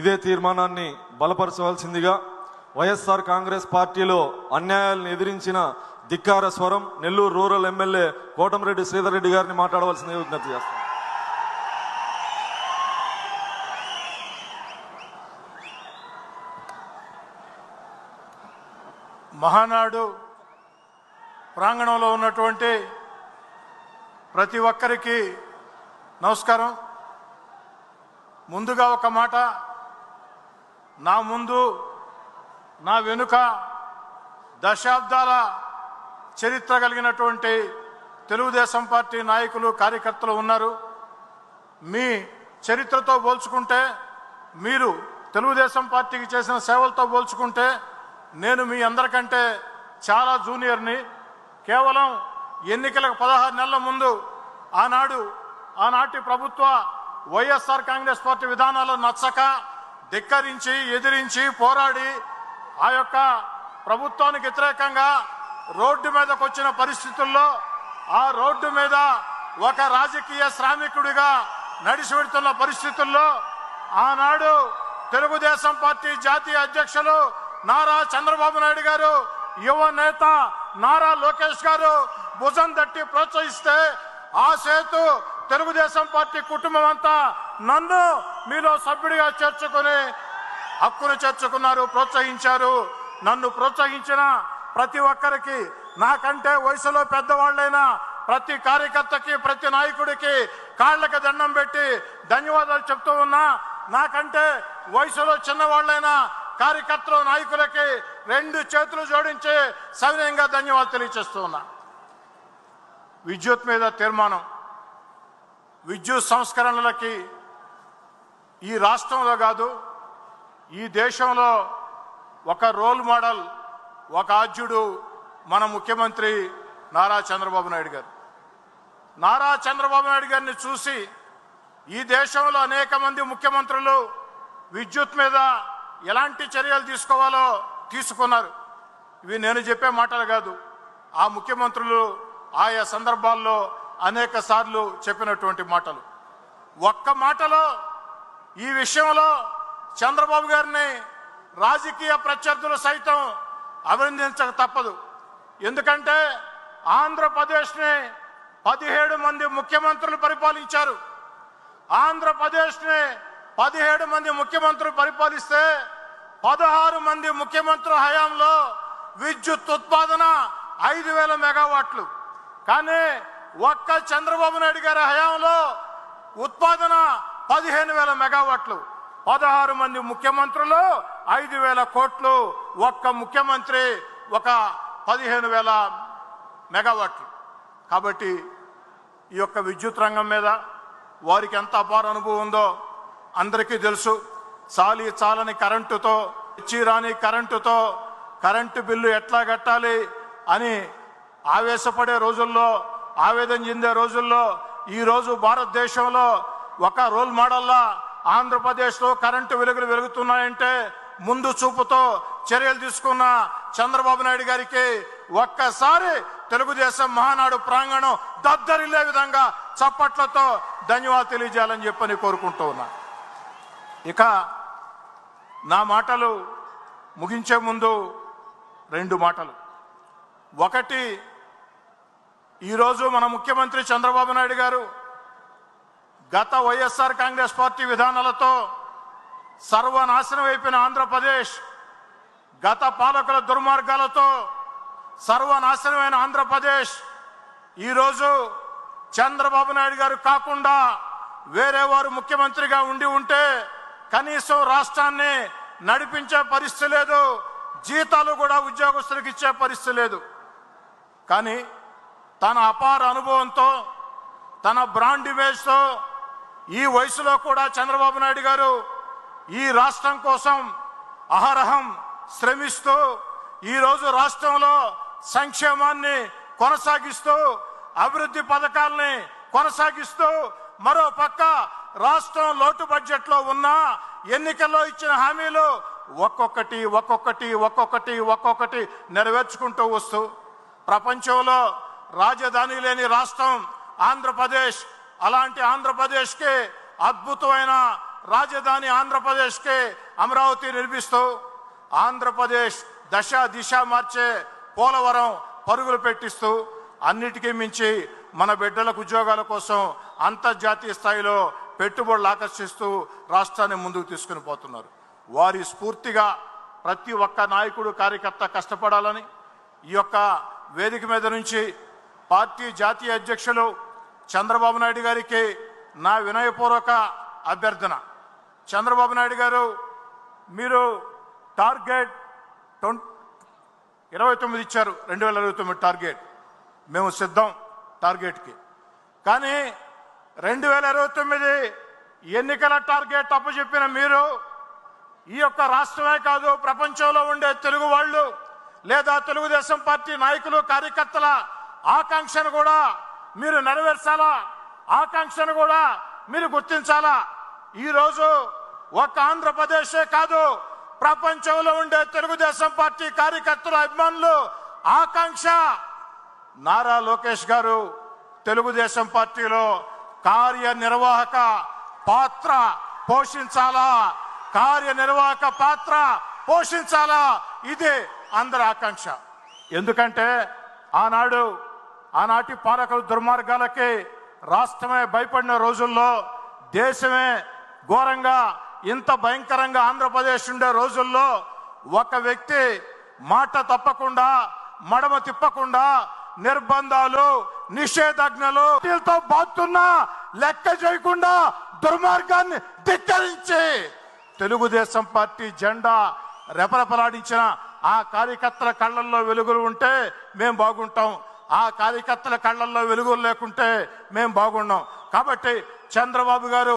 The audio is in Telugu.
ఇదే తీర్మానాన్ని బలపరచవలసిందిగా వైఎస్ఆర్ కాంగ్రెస్ పార్టీలో అన్యాయాలను ఎదిరించిన ధిక్కార స్వరం నెల్లూరు రూరల్ ఎమ్మెల్యే కోటమిరెడ్డి శ్రీధర్ రెడ్డి గారిని మాట్లాడవలసిందిగా విజ్ఞప్తి చేస్తాను. మహానాడు ప్రాంగణంలో ఉన్నటువంటి ప్రతి ఒక్కరికి నమస్కారం. ముందుగా ఒక మాట నా ముందు నా వెనుక దశాబ్దాల చరిత్ర కలిగినటువంటి తెలుగుదేశం పార్టీ నాయకులు కార్యకర్తలు ఉన్నారు. మీ చరిత్రతో పోల్చుకుంటే మీరు తెలుగుదేశం పార్టీకి చేసిన సేవలతో పోల్చుకుంటే నేను మీ అందరికంటే చాలా జూనియర్ని. కేవలం ఎన్నికలకు పదహారు నెలల ముందు ఆనాడు ఆనాటి ప్రభుత్వ వైఎస్ఆర్ కాంగ్రెస్ పార్టీ విధానాలు నచ్చక ధిక్కరించి ఎదిరించి పోరాడి ఆ యొక్క ప్రభుత్వానికి వ్యతిరేకంగా రోడ్డు మీదకు వచ్చిన పరిస్థితుల్లో ఆ రోడ్డు మీద ఒక రాజకీయ శ్రామికుడిగా నడిచి పెడుతున్న పరిస్థితుల్లో ఆనాడు తెలుగుదేశం పార్టీ జాతీయ అధ్యక్షులు నారా చంద్రబాబు నాయుడు గారు యువ నేత నారా లోకేష్ గారు భుజం తట్టి ప్రోత్సహిస్తే ఆ సేతు తెలుగుదేశం పార్టీ కుటుంబం అంతా నన్ను మీలో సభ్యుడిగా చేర్చుకుని హక్కును చేర్చుకున్నారు ప్రోత్సహించారు. నన్ను ప్రోత్సహించిన ప్రతి ఒక్కరికి నాకంటే వయసులో పెద్దవాళ్ళైన ప్రతి కార్యకర్తకి ప్రతి నాయకుడికి కాళ్ళకి దండం పెట్టి ధన్యవాదాలు చెప్తూ ఉన్నా. నాకంటే వయసులో చిన్నవాళ్ళైన కార్యకర్తలు నాయకులకి రెండు చేతులు జోడించి సవినయంగా ధన్యవాదాలు తెలియజేస్తూ ఉన్నా. విద్యుత్ మీద తీర్మానం విద్యుత్ సంస్కరణలకి ఈ రాష్ట్రంలో కాదు ఈ దేశంలో ఒక రోల్ మోడల్ ఒక ఆద్యుడు మన ముఖ్యమంత్రి నారా చంద్రబాబు నాయుడు గారు. నారా చంద్రబాబు నాయుడు గారిని చూసి ఈ దేశంలో అనేక మంది ముఖ్యమంత్రులు విద్యుత్ మీద ఎలాంటి చర్యలు తీసుకోవాలో తీసుకున్నారు. ఇవి నేను చెప్పే మాటలు కాదు. ఆ ముఖ్యమంత్రులు ఆయా సందర్భాల్లో అనేక సార్లు చెప్పినటువంటి మాటలు. ఒక్క మాటలో ఈ విషయంలో చంద్రబాబు గారిని రాజకీయ ప్రత్యర్థులు సైతం అభినందించక తప్పదు. ఎందుకంటే ఆంధ్రప్రదేశ్ని పదిహేడు మంది ముఖ్యమంత్రులు పరిపాలించారు. ఆంధ్రప్రదేశ్ని పదిహేడు మంది ముఖ్యమంత్రులు పరిపాలిస్తే పదహారు మంది ముఖ్యమంత్రుల హయాంలో విద్యుత్ ఉత్పాదన ఐదు వేల మెగావాట్లు. కానీ ఒక్క చంద్రబాబు నాయుడు గారి హయాంలో ఉత్పాదన పదిహేను వేల మెగావాట్లు. పదహారు మంది ముఖ్యమంత్రులు ఐదు వేల కోట్లు ఒక్క ముఖ్యమంత్రి ఒక పదిహేను వేల మెగావాట్లు. కాబట్టి ఈ యొక్క విద్యుత్ రంగం మీద వారికి ఎంత అపార అనుభవం ఉందో అందరికీ తెలుసు. చాలి చాలని కరెంటుతో చీరాని కరెంటుతో కరెంటు బిల్లు ఎట్లా కట్టాలి అని ఆవేశపడే రోజుల్లో ఆవేదన చెందే రోజుల్లో ఈరోజు భారతదేశంలో ఒక రోల్ మోడల్లా ఆంధ్రప్రదేశ్లో కరెంటు వెలుగులు వెలుగుతున్నాయంటే ముందు చూపుతో చర్యలు తీసుకున్న చంద్రబాబు నాయుడు గారికి ఒక్కసారి తెలుగుదేశం మహానాడు ప్రాంగణం దద్దరిల్లే విధంగా చప్పట్లతో ధన్యవాదాలు తెలియజేయాలని చెప్పని కోరుకుంటూ ఉన్నా. ఇక నా మాటలు ముగించే ముందు రెండు మాటలు. ఒకటి ఈరోజు మన ముఖ్యమంత్రి చంద్రబాబు నాయుడు గారు గత వైఎస్ఆర్ కాంగ్రెస్ పార్టీ విధానాలతో సర్వనాశనం అయిపోయిన ఆంధ్రప్రదేశ్ గత పాలకుల దుర్మార్గాలతో సర్వనాశనమైన ఆంధ్రప్రదేశ్ ఈరోజు చంద్రబాబు నాయుడు గారు కాకుండా వేరే వారు ముఖ్యమంత్రిగా ఉండి ఉంటే కనీసం రాష్ట్రాన్ని నడిపించే పరిస్థితి లేదు జీతాలు కూడా ఉద్యోగస్తులకు ఇచ్చే పరిస్థితి లేదు. కానీ తన అపార అనుభవంతో తన బ్రాండ్ ఇమేజ్తో ఈ వయసులో కూడా చంద్రబాబు నాయుడు గారు ఈ రాష్ట్రం కోసం అహరహం శ్రమిస్తూ ఈరోజు రాష్ట్రంలో సంక్షేమాన్ని కొనసాగిస్తూ అభివృద్ధి పథకాల్ని కొనసాగిస్తూ మరో పక్క రాష్ట్రం లోటు బడ్జెట్లో ఉన్న ఎన్నికల్లో ఇచ్చిన హామీలు ఒక్కొక్కటి ఒక్కొక్కటి ఒక్కొక్కటి ఒక్కొక్కటి నెరవేర్చుకుంటూ వస్తూ ప్రపంచంలో రాజధాని లేని రాష్ట్రం ఆంధ్రప్రదేశ్ అలాంటి ఆంధ్రప్రదేశ్కే అద్భుతమైన రాజధాని ఆంధ్రప్రదేశ్కే అమరావతి నిర్మిస్తూ ఆంధ్రప్రదేశ్ దశ దిశ మార్చే పోలవరం పరుగులు పెట్టిస్తూ అన్నిటికీ మించి మన బిడ్డలకు ఉద్యోగాల కోసం అంతర్జాతీయ స్థాయిలో పెట్టుబడులు ఆకర్షిస్తూ రాష్ట్రాన్ని ముందుకు తీసుకుని పోతున్నారు. వారి స్ఫూర్తిగా ప్రతి ఒక్క నాయకుడు కార్యకర్త కష్టపడాలని ఈ యొక్క వేదిక మీద నుంచి పార్టీ జాతీయ అధ్యక్షులు చంద్రబాబు నాయుడు గారికి నా వినయపూర్వక అభ్యర్థన. చంద్రబాబు నాయుడు గారు మీరు టార్గెట్ ట్వంటీ ఇరవై తొమ్మిది ఇచ్చారు రెండు వేల ఇరవై తొమ్మిది టార్గెట్. మేము సిద్ధం టార్గెట్కి. కానీ రెండు వేల ఇరవై తొమ్మిది ఎన్నికల టార్గెట్ అప్పచెప్పిన మీరు ఈ యొక్క రాష్ట్రమే కాదు ప్రపంచంలో ఉండే తెలుగు వాళ్ళు లేదా తెలుగుదేశం పార్టీ నాయకులు కార్యకర్తల ఆకాంక్షను కూడా మీరు నెరవేర్చాలా? ఆకాంక్షను కూడా మీరు గుర్తించాలా? ఈరోజు ఒక ఆంధ్రప్రదేశే కాదు ప్రపంచంలో ఉండే తెలుగుదేశం పార్టీ కార్యకర్తల అభిమానులు ఆకాంక్ష. నారా లోకేష్ గారు తెలుగుదేశం పార్టీలో కార్యనిర్వాహక పాత్ర పోషించాలా? కార్యనిర్వాహక పాత్ర పోషించాలా? ఇది అందరి ఆకాంక్ష. ఎందుకంటే ఆనాడు ఆనాటి పాలకుల దుర్మార్గాలకి రాష్ట్రమే భయపడిన రోజుల్లో దేశమే ఘోరంగా ఇంత భయంకరంగా ఆంధ్రప్రదేశ్ ఉండే రోజుల్లో ఒక వ్యక్తి మాట తప్పకుండా మడమ తిప్పకుండా నిర్బంధాలు నిషేధాజ్ఞలు వీటితో బాతున్నా లెక్క చేయకుండా దుర్మార్గాన్ని ధిక్కరించి తెలుగుదేశం పార్టీ జెండా రెపరెపలాడించిన ఆ కార్యకర్తల కళ్ళల్లో వెలుగులు ఉంటే మేము బాగుంటాం. ఆ కార్యకర్తల కళ్ళల్లో వెలుగులు లేకుంటే మేం బాగున్నాం కాబట్టి చంద్రబాబు గారు